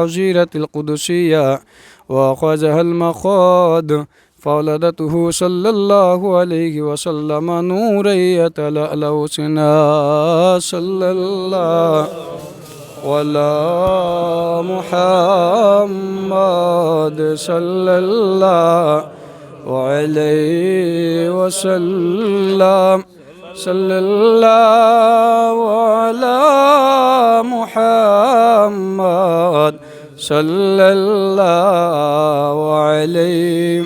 عجيرة القدسية وأخذها المخاض فولدته صلى الله عليه وسلم نورا يتلألأ سنا صلى الله ولا محمد صلى الله عليه وسلم. صلى الله على محمد. صلى الله عليه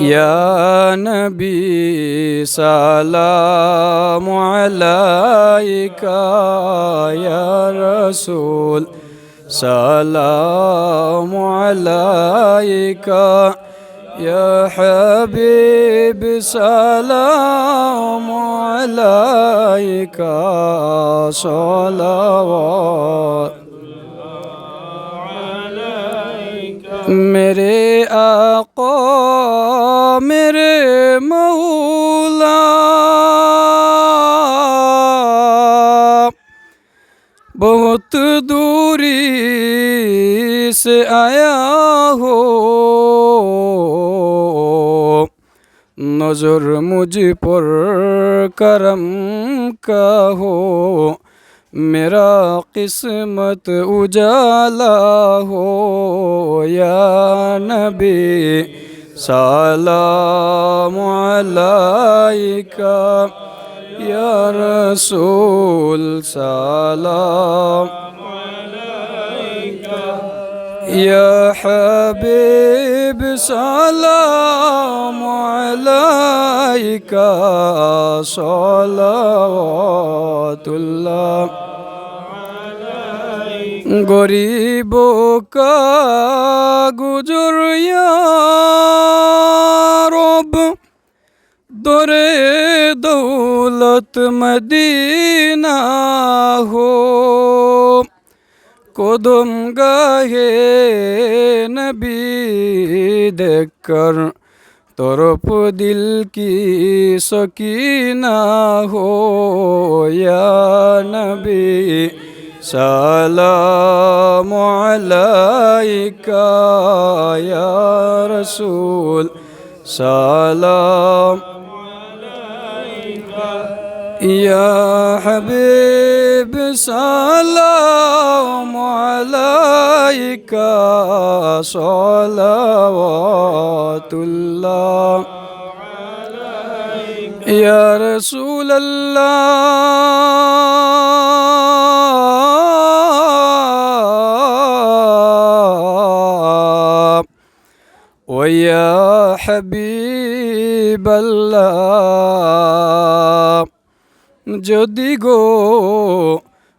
يا نبي سلام عليك يا رسول سلام عليك يا حبيب سلام عليك صلوات میرے آقا میرے مولا بہت دوری سے آیا ہو نظر مجھ پر کرم کا ہو میرا قسمت اجالا ہو یا نبی سلام علیکہ یا رسول سلام يا حبيب سلام عليك صلوات الله গরিবো কা গুজরিয়া রব দরে দৌলত মদিনা হো কদম গাহে নবী দেখর তরপ দিল কি সকিনা হোয়া নবী? সালাম আলাইকা ইয়া রাসূল। সালাম আলাইকা। ইয়া হাবিব সালাম عليك صلوات الله يا رسول الله ويا حبيب الله যদি গো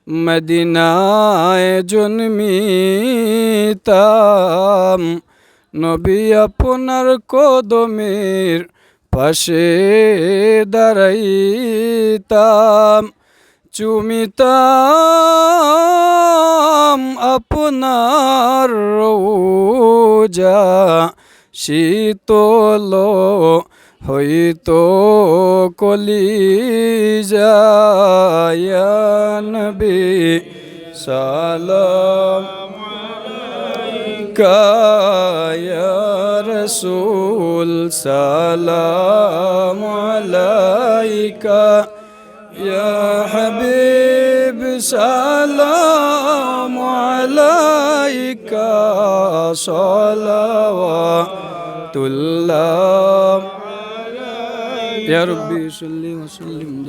মদিনায় জন্মিতাম। নবী আপনার কদমের পাশে দাঁড়াইতাম। চুমিতাম আপনার রোজা শীতল হইতো يا نبي سلام عليك يا رسول سلام عليك يا حبيب سلام عليك. صلوات الله يا ربي صلي وسلم.